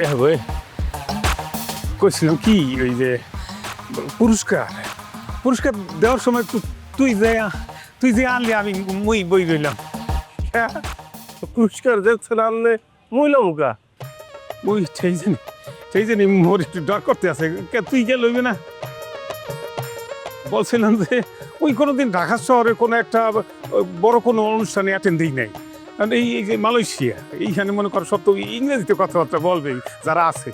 এ বই কইছিলাম কি ওই যে পুরস্কার পুরস্কার দেওয়ার সময় তুই যে তুই যে আনলি আমি মুই বই রইলাম পুরস্কার দিচ্ছেন আপনি মহিলা মুখা ওই সেই জানি সেই জানি মোর একটু ডর করতে আছে। কে তুই কে লইবে না? বলছিলাম যে ওই কোনোদিন ঢাকা শহরে কোনো একটা বড় কোনো অনুষ্ঠানে অ্যাটেন্ড দিই নাই। এই যে মালয়েশিয়া, এইখানে মনে করো সব তো ইংরেজিতে কথাবার্তা বলবে, যারা আছে।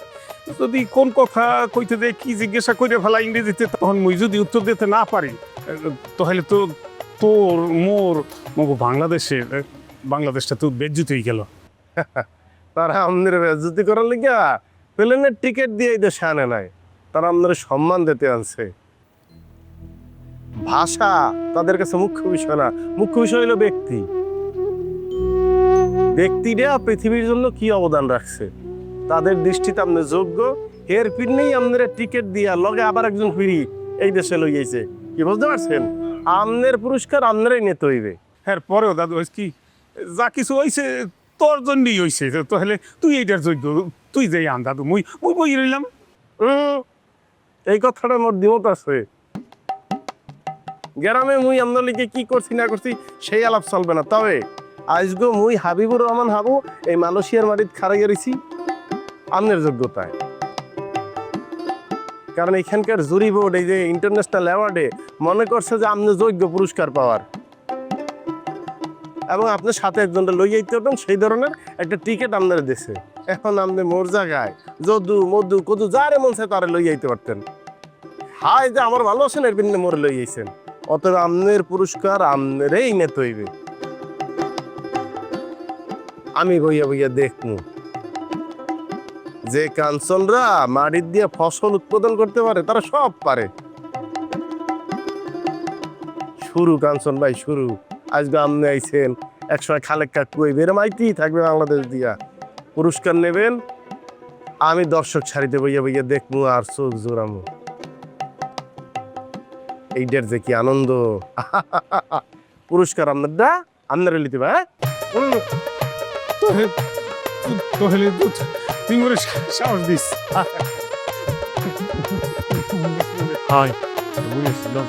যদি কোন কথা কইতে দেয় কি জিজ্ঞাসা করে ফেলা ইংরেজিতে, তখন মুই যদি উত্তর দিতে না পারি, তাহলে তো তোর, মোর, মগো বাংলাদেশের, বাংলাদেশটা তো বেজ্জুত হয়ে গেল। তারা আমাদের বেজ্জতি করার লিগা প্লেনের টিকিট দিয়ে এই দেশে আনে নাই। তারা আমাদের সম্মান দিতে আনছে। ভাষা তাদের কাছে মুখ্য বিষয় না। মুখ্য বিষয় হলো ব্যক্তি। ব্যক্তিরা পৃথিবীর জন্য কি অবদান রাখছে? তাদের দৃষ্টিতে আপনি যোগ্য। এর পিন্নেই আপনারা টিকিট দিয়া লগে আবার একজন ফিরি এই দেশে লইয়াছে কি বুঝতে পারছেন? আমনের পুরস্কার আপনারাই নিতে হইবে। হ্যাঁ পরেও দাদু কি যা কিছু হয়েছে তোর জন্যই হয়েছে তাহলে তুই এইটার যোগ্য। তুই যে আন দাদু মুই মুই বই রইলাম। এই কথাটা মোর দিমত আছে। গ্রামে মুই আমদলিকে কি করছি না করছি সেই আলাপ চলবে না। তবে আজগো মুই হাবিবুর রহমান হাবু, এই মালয়েশিয়ার মাটিত খারাই গেছি আমনের যোগ্যতায়। কারণ এখানকার জুরি বোর্ড, এই যে ইন্টারন্যাশনাল অ্যাওয়ার্ডে মনে করছে যে আপনি যোগ্য পুরস্কার পাওয়ার। এবং আপনার সাথে একজনটা লই যাইতে পারবেন, সেই ধরনের একটা টিকিট আপনার দেশে। এখন আপনি মোর জায়গায় যদু মধু কদু, যারে মন চায় তারে লই যাইতে পারতেন। হাই যে আমার ভালো আছেন এর বিন্দু মোরে লই যাইছেন অতএব আমনের পুরস্কার আমনেরই নেতে হইবে আমি বইয়া বইয়া দেখমু। যে কাঞ্চনরা মাটির দিয়ে ফসল উৎপাদন করতে পারে তারা সব পারে। শুরু কাঞ্চন ভাই শুরু। আজকে আমনে আইছেন একসময় খালেক কাকু এই আইতেই থাকবে বাংলাদেশ দিয়া। পুরস্কার নেবেন আমি দর্শক সারিতে বইয়া বইয়া দেখমু আর চোখ জোরামু। এইটার যে কি আনন্দ। পুরস্কার আপনারটা আপনারা লিতে উম, তাহলে তো তুই সা- সাহস দিস। হয়। বুঝেছিলাম